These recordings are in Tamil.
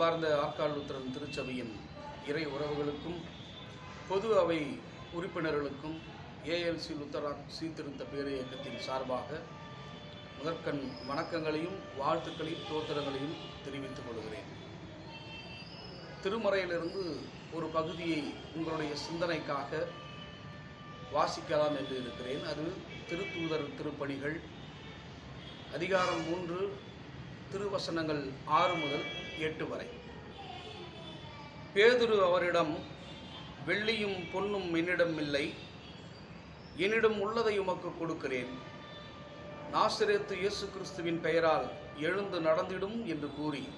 அன்பார்ந்த ஆற்கால் உத்திரன் திருச்சபையின் இறை உறவுகளுக்கும் பொது அவை உறுப்பினர்களுக்கும் ஏஎல்சி லுத்தரா சீர்திருத்த பேரு இயக்கத்தின் சார்பாக முதற்கண் வணக்கங்களையும் வாழ்த்துக்களையும் தோத்திரங்களையும் தெரிவித்துக் கொள்கிறேன். திருமறையிலிருந்து ஒரு பகுதியை உங்களுடைய சிந்தனைக்காக வாசிக்கலாம் என்று இருக்கிறேன். அது திருத்தூதர் திருப்பணிகள் அதிகாரம் மூன்று திருவசனங்கள் ஆறு முதல் எட்டு வரை. பேதுரு அவரிடம் வெள்ளியும் பொன்னும் என்னிடம் இல்லை. என்னிடம் உள்ளதை உமக்கு கொடுக்கிறேன். நாசிரியத்து இயேசு கிறிஸ்துவின் பெயரால் எழுந்து நடந்திடும் என்று கூறி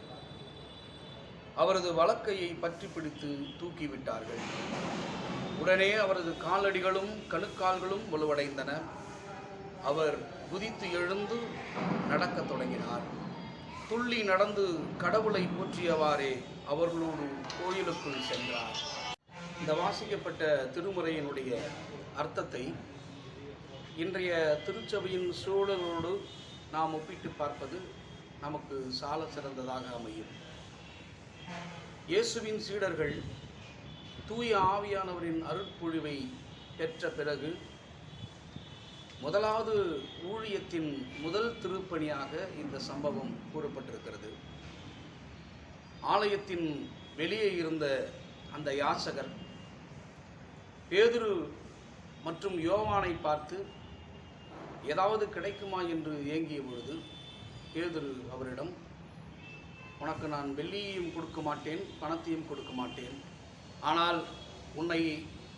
அவரது வழக்கையை பற்றி பிடித்து தூக்கிவிட்டார்கள். உடனே அவரது காலடிகளும் கணுக்கால்களும் வலுவடைந்தன. அவர் குதித்து எழுந்து நடக்கத் தொடங்கினார். துள்ளி நடந்து கடவுளை போற்றியவாறே அவர்களோடு கோயிலுக்குள் சென்றார். இந்த வாசிக்கப்பட்ட திருமுறையினுடைய அர்த்தத்தை இன்றைய திருச்சபையின் சூழலோடு நாம் ஒப்பிட்டு பார்ப்பது நமக்கு சால சிறந்ததாக அமையும். இயேசுவின் சீடர்கள் தூய ஆவியானவரின் அருட்பொழிவை பெற்ற பிறகு முதலாவது ஊழியத்தின் முதல் திருப்பணியாக இந்த சம்பவம் கூறப்பட்டிருக்கிறது. ஆலயத்தின் வெளியே இருந்த அந்த யாசகர் பேதுரு மற்றும் யோவானை பார்த்து ஏதாவது கிடைக்குமா? என்று ஏங்கிய பொழுது பேதுரு அவரிடம் உனக்கு நான் வெள்ளியையும் கொடுக்க மாட்டேன் பணத்தையும் கொடுக்க மாட்டேன். ஆனால் உன்னை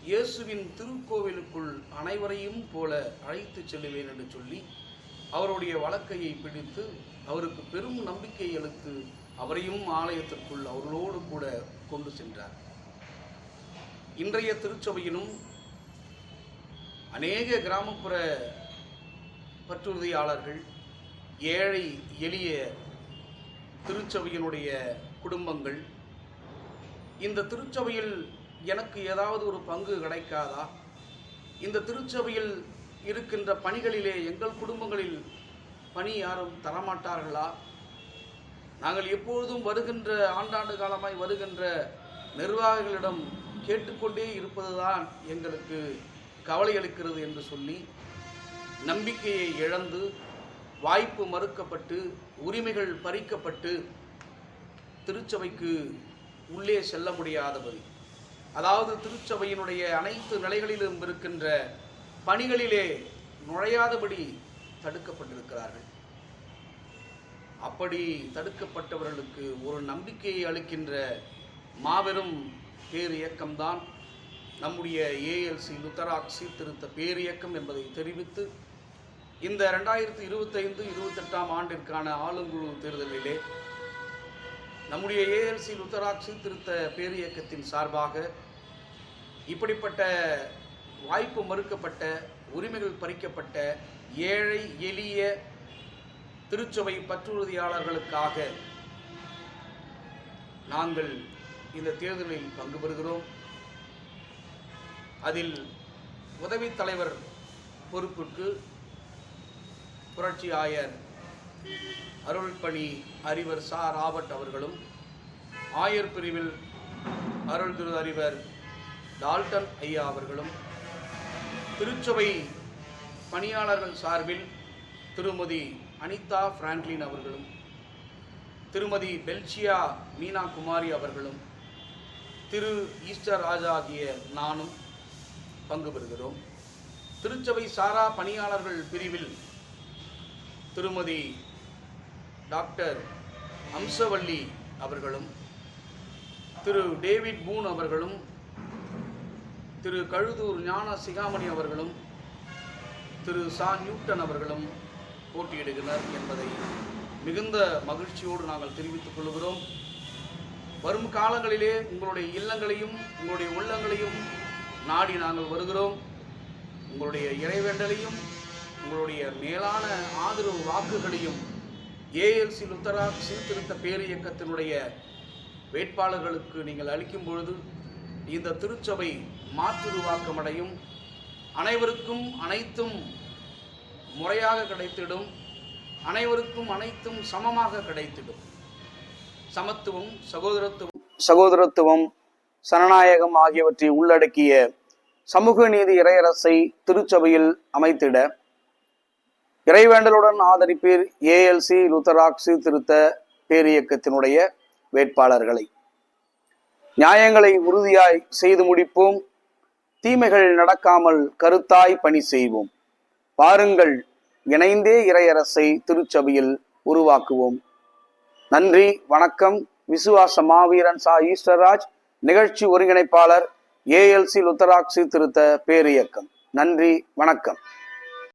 இயேசுவின் திருக்கோவிலுக்குள் அனைவரையும் போல அழைத்து செல்லுவேன் என்று சொல்லி அவருடைய வழக்கையை பிடித்து அவருக்கு பெரும் நம்பிக்கை அளித்து அவரையும் ஆலயத்திற்குள் அவர்களோடு கூட கொண்டு சென்றார். இன்றைய திருச்சபையிலும் அநேக கிராமப்புற பற்றுறுதியாளர்கள் ஏழை எளிய திருச்சபையினுடைய குடும்பங்கள் இந்த திருச்சபையில் எனக்கு ஏதாவது ஒரு பங்கு கிடைக்காதா? இந்த திருச்சபையில் இருக்கின்ற பணிகளிலே எங்கள் குடும்பங்களில் பணி யாரும் தரமாட்டார்களா? நாங்கள் எப்பொழுதும் வருகின்ற ஆண்டாண்டு காலமாய் வருகின்ற நிர்வாகிகளிடம் கேட்டுக்கொண்டே இருப்பதுதான் எங்களுக்கு கவலை அளிக்கிறது என்று சொல்லி நம்பிக்கையை இழந்து வாய்ப்பு மறுக்கப்பட்டு உரிமைகள் பறிக்கப்பட்டு திருச்சபைக்கு உள்ளே செல்ல முடியாதபடி அதாவது திருச்சபையினுடைய அனைத்து நிலைகளிலும் இருக்கின்ற பணிகளிலே நுழையாதபடி தடுக்கப்பட்டிருக்கிறார்கள். அப்படி தடுக்கப்பட்டவர்களுக்கு ஒரு நம்பிக்கையை அளிக்கின்ற மாபெரும் பேர் இயக்கம்தான் நம்முடைய ஏஎல்சி லுத்தராக் சீர்திருத்த பேரியக்கம் என்பதை தெரிவித்து இந்த ரெண்டாயிரத்தி இருபத்தைந்து இருபத்தெட்டாம் ஆண்டிற்கான ஆளுங்குழு தேர்தலிலே நம்முடைய ஏஎல்சி லுத்தராக் சீர்திருத்த பேரியக்கத்தின் சார்பாக இப்படிப்பட்ட வாய்ப்பு மறுக்கப்பட்ட உரிமைகள் பறிக்கப்பட்ட ஏழை எளிய திருச்சபை பற்றுறுதியாளர்களுக்காக நாங்கள் இந்த தேர்தலில் பங்கு பெறுகிறோம். அதில் உதவித் தலைவர் பொறுப்புக்கு புரட்சி ஆயர் அருள்பணி அறிவர் சா ராபர்ட் அவர்களும் ஆயர் பிரிவில் அருள் திரு அறிவர் டால்டன் ஐயா அவர்களும் திருச்சபை பணியாளர்கள் சார்பில் திருமதி அனிதா பிராங்க்லின் அவர்களும் திருமதி பெல்சியா மீனா குமாரி அவர்களும் திரு ஈஸ்டர் ராஜா ஆகிய நானும் பங்கு பெறுகிறோம். திருச்சபை சாரா பணியாளர்கள் பிரிவில் திருமதி டாக்டர் அம்சவல்லி அவர்களும் திரு டேவிட் பூன் அவர்களும் திரு கழுதூர் ஞான சிகாமணி அவர்களும் திரு சா நியூட்டன் அவர்களும் போட்டியிடுகின்றனர் என்பதை மிகுந்த மகிழ்ச்சியோடு நாங்கள் தெரிவித்துக் கொள்கிறோம். வரும் காலங்களிலே உங்களுடைய இல்லங்களையும் உங்களுடைய உள்ளங்களையும் நாடி நாங்கள் வருகிறோம். உங்களுடைய இறைவேண்டலையும் உங்களுடைய மேலான ஆதரவு வாக்குகளையும் ஏஎல்சி லுத்தரா சீர்திருத்த பேரியக்கத்தினுடைய வேட்பாளர்களுக்கு நீங்கள் அளிக்கும் பொழுது இந்த திருச்சபை மாற்றுருவாக்கமடையும். அனைவருக்கும் அனைத்தும் முறையாக கிடைத்திடும். அனைவருக்கும் அனைத்தும் சமமாக கிடைத்திடும். சமத்துவம் சகோதரத்துவம். சகோதரத்துவம் சனநாயகம் ஆகியவற்றை உள்ளடக்கிய சமூக நீதி இறையரசை திருச்சபையில் அமைத்திட இறைவேண்டலுடன் ஆதரிப்பீர் ஏஎல்சி லுத்தராக்சு திருத்த பேரியக்கத்தினுடைய வேட்பாளர்களை. நியாயங்களை உறுதியாய் செய்து முடிப்போம். தீமைகள் நடக்காமல் கருத்தாய் பணி செய்வோம். பாருங்கள் இணைந்தே இறையரசை திருச்சபையில் உருவாக்குவோம். நன்றி வணக்கம். விசுவாச மாவீரன் சா. ஈஸ்வரராஜ் நிகழ்ச்சி ஒருங்கிணைப்பாளர் ஏஎல்சி லுத்தராக்சி திருத்த பேரியக்கம். நன்றி வணக்கம்.